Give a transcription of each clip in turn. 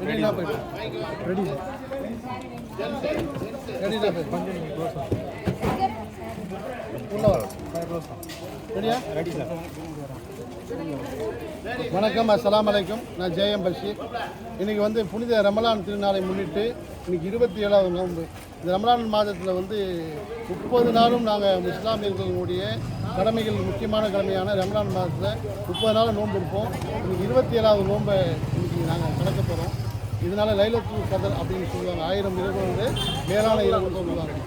ரெடினா போயிட்டு ரெடி ரெடினா போயிட்டு உள்ள ரெடியா ரெடி சார் வணக்கம் அஸ்லாம் வலைக்கும் நான் ஜெயம் பஷீர். இன்னைக்கு வந்து புனித ரமலான் திருநாளை முன்னிட்டு இன்னைக்கு இருபத்தி ஏழாவது நோன்பு இந்த ரமலான் மாதத்தில் வந்து முப்பது நாளும் நாங்கள் இஸ்லாமியர்களுடைய கடமைகள் முக்கியமான கடமையான ரமலான் மாதத்தில் முப்பது நாள் நோன்பு இருப்போம் இன்னைக்கு இருபத்தி ஏழாவது நோன்பை இன்னைக்கு நாங்கள் கடக்க போகிறோம் இதனால லைலத்து கதர் அப்படின்னு சொல்லுவாங்க. ஆயிரம் இரவு வந்து மேலான இரவு சொல்லுவாங்க.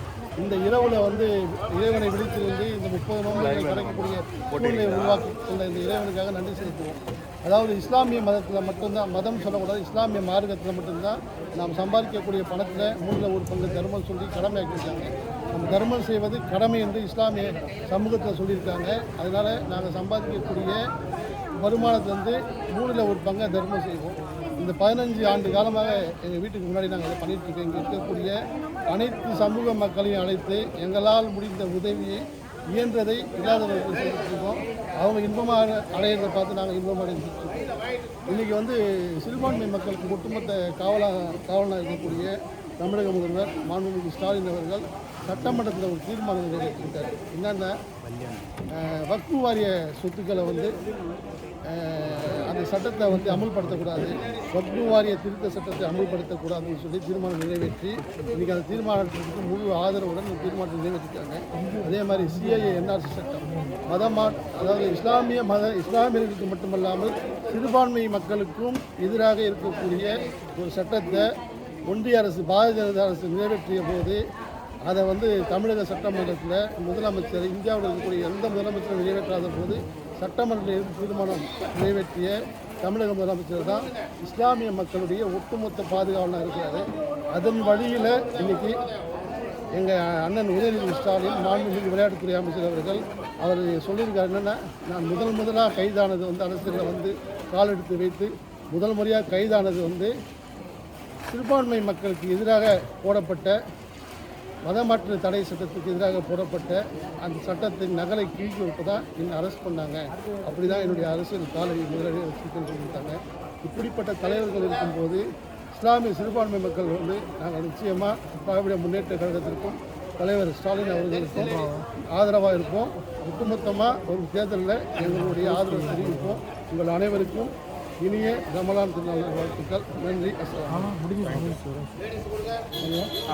இந்த இரவில் வந்து இறைவனை விழித்திருந்து இந்த முப்பது நோன்புகளை கிடைக்கக்கூடிய சூழ்நிலை உருவாக்கி கொண்ட இந்த இறைவனுக்காக நன்றி செலுத்துவோம். அதாவது இஸ்லாமிய மதத்தில் மட்டும்தான் மதம் சொல்லக்கூடாது இஸ்லாமிய மார்க்கத்தில் மட்டும்தான் நாம் சம்பாதிக்கக்கூடிய பணத்தில் மூணில் ஒரு பங்கு தர்மம் சொல்லி கடமையாக்கியிருக்காங்க நம்ம தர்மம் செய்வது கடமை என்று இஸ்லாமிய சமூகத்தில் சொல்லியிருக்காங்க. அதனால் நாங்கள் சம்பாதிக்கக்கூடிய வருமானத்துலேருந்து மூணில் ஒரு பங்கை தர்மம் செய்வோம். இந்த பதினஞ்சு ஆண்டு காலமாக எங்கள் வீட்டுக்கு முன்னாடி நாங்கள் அதை பண்ணிட்டுருக்கோம் இங்கே இருக்கக்கூடிய அனைத்து சமூக மக்களையும் அழைத்து எங்களால் முடிந்த உதவியை இயன்றதை இல்லாதவர்களுக்கு செய்திருக்கோம் அவங்க இன்பமாக அடையிறதை பார்த்து நாங்கள் இன்பம் அடைஞ்சிருக்கோம் இன்றைக்கி வந்து சிறுபான்மை மக்களுக்கு ஒட்டுமொத்த காவலாக காவலாக இருக்கக்கூடிய தமிழக முதல்வர் மாண்புமிகு ஸ்டாலின் அவர்கள் சட்டமன்றத்தில் ஒரு தீர்மானம் நிறைவேற்றிருக்கார். என்னென்னா வக்ஃபு வாரிய சொத்துக்களை வந்து அந்த சட்டத்தை வந்து அமுல்படுத்தக்கூடாது. வக்ஃபு வாரிய திருத்த சட்டத்தை அமுல்படுத்தக்கூடாதுன்னு சொல்லி தீர்மானம் நிறைவேற்றி இன்றைக்கி அந்த தீர்மானத்திற்கு முழு ஆதரவுடன் இந்த தீர்மானத்தை நிறைவேற்றிருக்காங்க. அதே மாதிரி சிஐஏ என்ஆர்சி சட்டம். மதமா அதாவது இஸ்லாமிய மத இஸ்லாமியர்களுக்கு மட்டுமல்லாமல் சிறுபான்மை மக்களுக்கும் எதிராக இருக்கக்கூடிய ஒரு சட்டத்தை ஒன்றிய அரசு பாரதிய ஜனதா அரசு நிறைவேற்றிய போது அதை வந்து தமிழக சட்டமன்றத்தில் முதலமைச்சர் இந்தியாவில் இருக்கக்கூடிய எந்த முதலமைச்சரும் நிறைவேற்றாத போது சட்டமன்றத்தில் இருந்து தீர்மானம் நிறைவேற்றிய தமிழக முதலமைச்சர் தான் இஸ்லாமிய மக்களுடைய ஒட்டுமொத்த பாதுகாவலாக இருக்கிறாரு. அதன் வழியில் இன்றைக்கி எங்கள் அண்ணன் உதயநிதி ஸ்டாலின் மாண்புமிகு விளையாட்டுத்துறை அமைச்சர் அவர்கள் அவர் சொல்லியிருக்காரு என்னென்னா நான் முதல் முதலாக கைதானது வந்து அரசியலில் வந்து காலெடுத்து வைத்து முதல் முறையாக கைதானது வந்து சிறுபான்மை மக்களுக்கு எதிராக போடப்பட்ட மதமாற்று தடை சட்டத்துக்கு எதிராக போடப்பட்ட அந்த சட்டத்தின் நகலை கீழ்ச்சி விட்டு என்னை அரெஸ்ட் பண்ணாங்க? அப்படி தான் என்னுடைய அரசியல் காலை முதலில் அரசுன்னு சொல்லியிருக்காங்க இப்படிப்பட்ட தலைவர்கள் இருக்கும்போது இஸ்லாமிய சிறுபான்மை மக்கள் வந்து நாங்கள் நிச்சயமாக திராவிட முன்னேற்ற கழகத்திற்கும் தலைவர் ஸ்டாலின் அவர்களுக்கும் ஆதரவாக இருப்போம். ஒட்டுமொத்தமாக ஒரு தேர்தலில் எங்களுடைய ஆதரவு தெரிவிப்போம். உங்கள் அனைவருக்கும் இனிய ரமலான் திருநாள் வாழ்த்துக்கள். நன்றி. அஸ்லாம் முடிஞ்சு